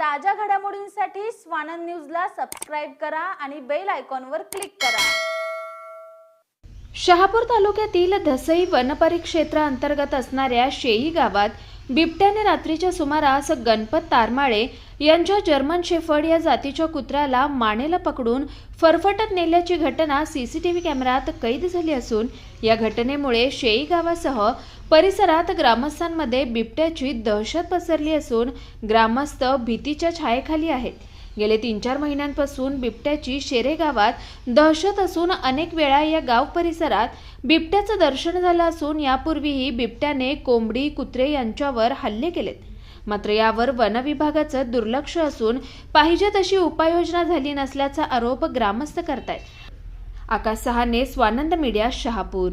ताज्या घडामोडींसाठी स्वानंद न्यूजला सबस्क्राईब करा आणि बेल आयकॉनवर क्लिक करा. शहापूर तालुक्यातील धसई वनपरिक्षेत्राअंतर्गत असणाऱ्या शेई गावात बिबट्याने रात्रीच्या सुमारास गणपत तारमाळे यांच्या जर्मन शेफर्ड या जातीच्या कुत्र्याला मानेला पकडून फरफटत नेल्याची घटना सीसीटीव्ही कॅमेऱ्यात कैद झाली असून या घटनेमुळे शेई गावासह परिसरात ग्रामस्थांमध्ये बिबट्याची दहशत पसरली असून ग्रामस्थ भीतीच्या छायेखाली आहेत. गेले तीन चार महिन्यांपासून बिबट्याची शेरे गावात दहशत असून अनेक वेळा या गाव परिसरात बिबट्याचं दर्शन झालं असून यापूर्वीही बिबट्याने कोंबडी कुत्रे यांच्यावर हल्ले केलेत. मात्र यावर वन विभागाचं दुर्लक्ष असून पाहिजे तशी उपाययोजना झाली नसल्याचा आरोप ग्रामस्थ करतायत. आकाश सहाने स्वानंद मीडिया शहापूर.